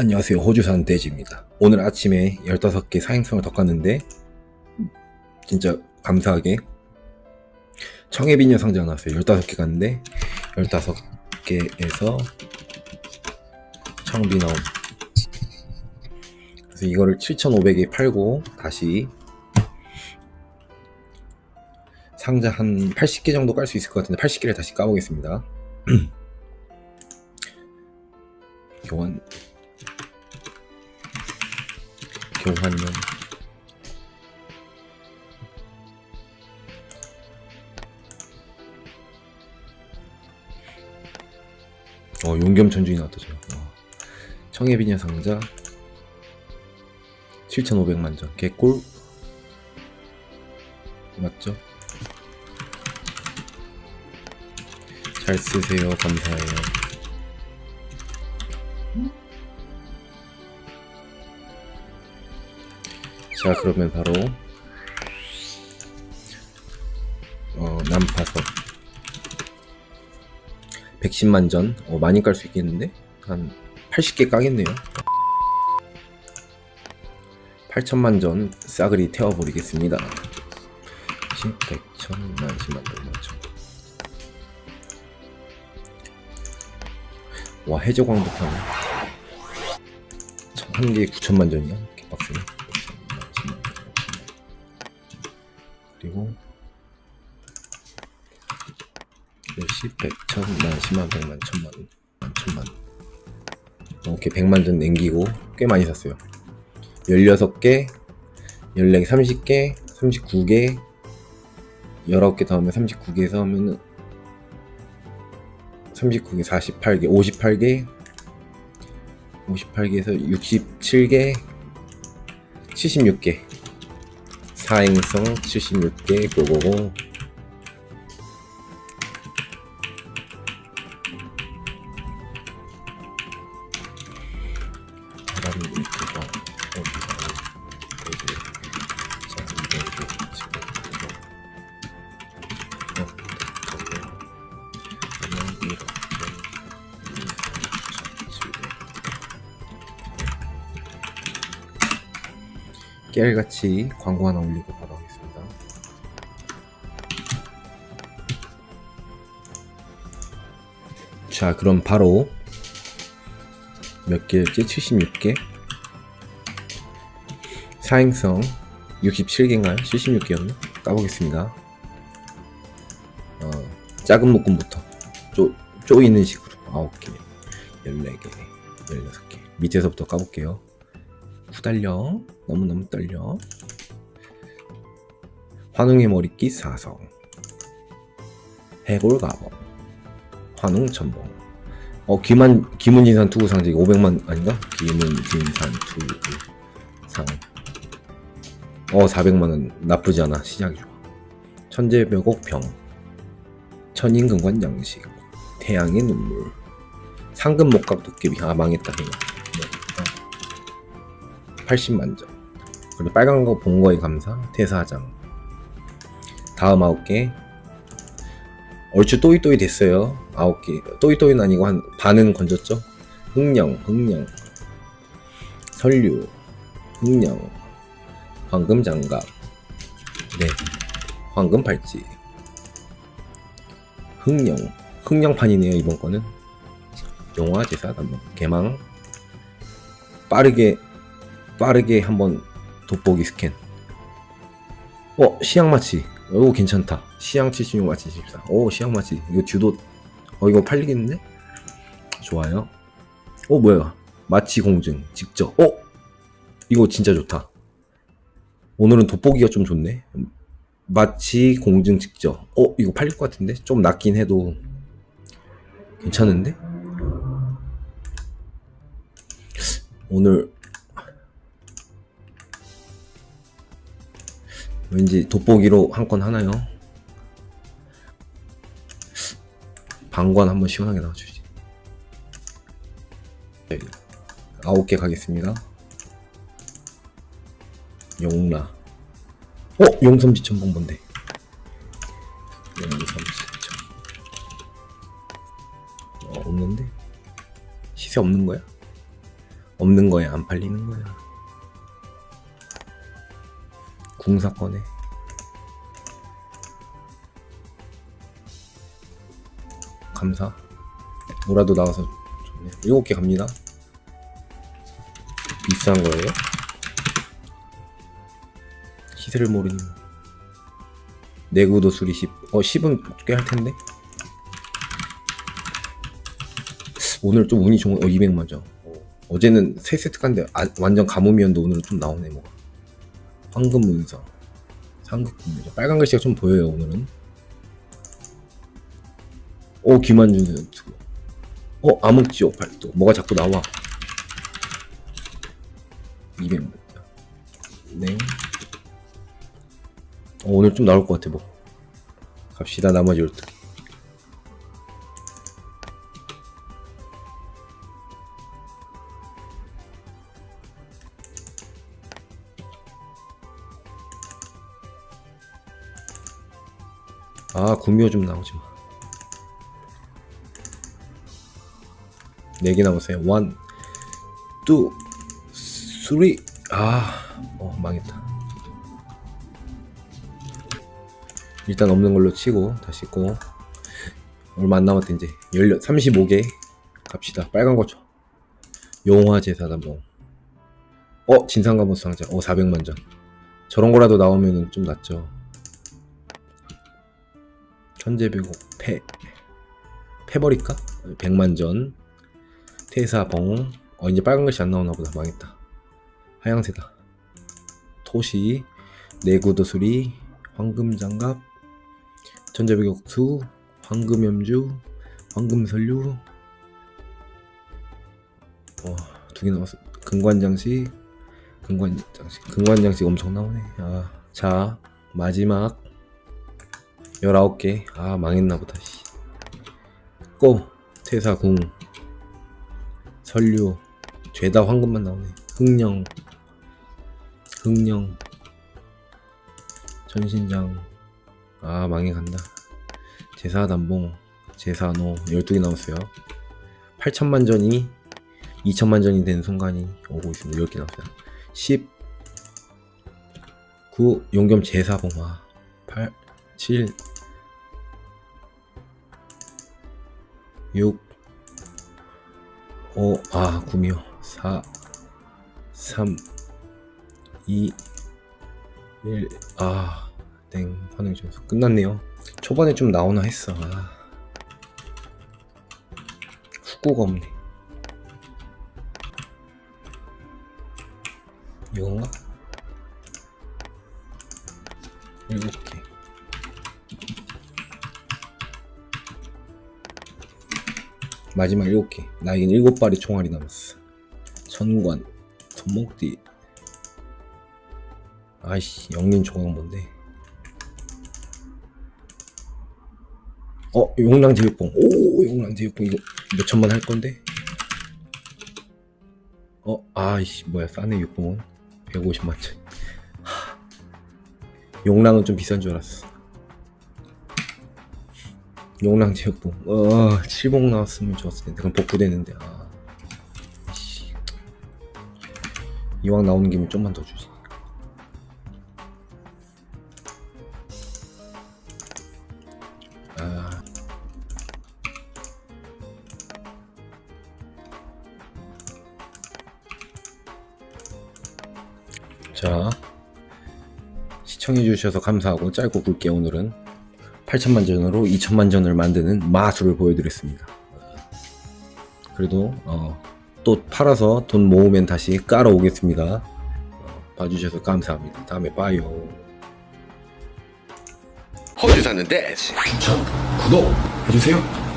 안녕하세요. 호주산 돼지입니다. 오늘 아침에 15개 사행성을 덮었는데 진짜 감사하게 청해비녀 상자가 나왔어요. 15개 갔는데 15개에서 청비 나옴. 그래서 이거를 7,500에 팔고 다시 상자 한 80개 정도 깔 수 있을 것 같은데 80개를 다시 까보겠습니다. 교환 교환용 어 용겸 천준이 나왔다 저 어. 청해비녀 상자. 7,500만 전. 개꿀. 맞죠? 잘 쓰세요. 감사해요 자 그러면 바로 어, 난파석 110만 전. 어, 많이 깔 수 있겠는데? 한 80개 까겠네요. 8천만 전 싸그리 태워버리겠습니다. 10, 100, 1000, 만, 10만, 100만, 천. 와 해적왕복하네. 한 개에 9천만 전이야 백, 천, 만, 십만, 백만, 천만, 만, 천만. 이렇게 백만 전 남기고 꽤 많이 샀어요. 16개, 14개, 30개, 39개 19개 더 하면 39개에서 하면은 39개, 48개, 58개 58개에서 67개 76개. 사행성 76개 고고고 깨알같이 광고 하나 올리고 바로 하겠습니다. 자, 그럼 바로 몇 개였지? 76개? 사행성 67개인가요? 76개였나? 까보겠습니다. 어, 작은 묶음부터 쪼, 쪼이는 식으로 9개, 14개, 16개 밑에서부터 까볼게요. 후달려 너무너무 떨려 환웅의 머리끼 사성 해골가범 환웅천봉 어 기만 기문진산 투구 상징 500만 아닌가? 기문진산 투구 상 어 400만원 나쁘지 않아 시작이 좋아 천재벽옥 병 천인근관 양식 태양의 눈물 상금 목각 도깨비 아 망했다 그냥 80만 점. 그리고 빨간 거 본 거에 감사. 대사장. 다음 9개. 얼추 또이또이 됐어요. 9개. 또이또이는 아니고 한 반은 건졌죠? 흥령, 흥령. 설류. 흥령. 황금 장갑. 네. 황금 팔찌. 흥령. 흥령판이네요, 이번 거는. 용화 제사 단목. 개망. 빠르게 빠르게 한번 돋보기 스캔. 어, 시향 마치. 오, 괜찮다. 시향 76 마치 14. 오, 시향 마치. 이거 듀도, 어, 이거 팔리겠는데? 좋아요. 어, 뭐야. 마치 공증. 직접. 어? 이거 진짜 좋다. 오늘은 돋보기가 좀 좋네. 마치 공증 직접. 어, 이거 팔릴 것 같은데? 좀 낮긴 해도 괜찮은데? 오늘 왠지 돋보기로 한 건 하나요? 방관 한번 시원하게 나와주지. 네. 아홉 개 가겠습니다. 용라. 어? 용섬지천봉 뭔데? 용섬지천. 어, 없는데? 시세 없는 거야? 없는 거야 안 팔리는 거야 궁사건에 감사 노라도 나와서 좋네 일곱 개 갑니다 비싼 거예요? 시세를 모르니 내구도 수리 10. 어 10은 꽤 할 텐데. 오늘 좀 운이 좋은 어 200만 점. 어 제는 세 세트 간데 아, 완전 가뭄이었는데 오늘은 좀 나오네 뭐가. 황금 문서. 삼극 문서. 빨간 글씨가 좀 보여요 오늘은. 오 김한준 선수. 어 암흑지옥 발도. 뭐가 자꾸 나와. 200만 점. 네. 어, 오늘 좀 나올 것 같아 뭐. 갑시다 나머지 12개 아 구미호 좀 나오지 마. 4개 남았어요. 1 2 3 아, 어, 망했다. 일단 없는 걸로 치고 다시 고. 얼마 안 남았대 이제. 16, 35개 갑시다. 빨간 거 줘. 용화 제 사단봉 어 진상가본 상자. 어 400만 전. 저런 거라도 나오면은 좀 낫죠. 천재배곡 패 패버릴까? 100만 전. 태사봉. 어 이제 빨간 글씨 안 나오나 보다. 망했다. 하양새다. 토시. 내구도 수리. 황금장갑 천재배격수, 황금염주, 황금설류, 와, 두개 남았어. 금관장식, 금관장식, 금관장식 엄청 나오네. 아, 자, 마지막 19개. 아, 망했나 보다, 씨. 고! 퇴사궁, 설류, 죄다 황금만 나오네. 흑령, 흑령, 전신장, 아 망해간다. 제사 단봉 제사노 12개 남았어요. 8천만 전이 2천만 전이 된 순간이 오고 있습니다. 10개 남았어요. 10 9 용겸 제사봉. 아8 7 6 5 아 구미호. 4 3 2 1아 땡 반응 점수 끝났네요. 초반에 좀 나오나 했어. 아. 후구가 없네. 이건가? 일곱 개 마지막 일곱 개. 나에겐 일곱 발의 총알이 남았어. 천관 손목뒤 아이씨 영린 조각 뭔데 어 용랑 제 육봉. 오 용랑 제 육봉. 이거 몇 천만 할 건데? 어 아이씨 뭐야 싸네 육봉은. 150만 천. 하, 용랑은 좀 비싼 줄 알았어. 용랑 제육봉. 어 7봉 나왔으면 좋았을 텐데. 그럼 복구되는데 아. 씨. 이왕 나오는 김에 좀만 더 주지. 아 자 시청해주셔서 감사하고 짧고 굵게 오늘은 8천만 전으로 2천만 전을 만드는 마술을 보여드렸습니다. 그래도 어, 또 팔아서 돈 모으면 다시 깔아 오겠습니다. 어, 봐주셔서 감사합니다. 다음에 봐요. 호주 사는 데스 추천, 구독 해주세요.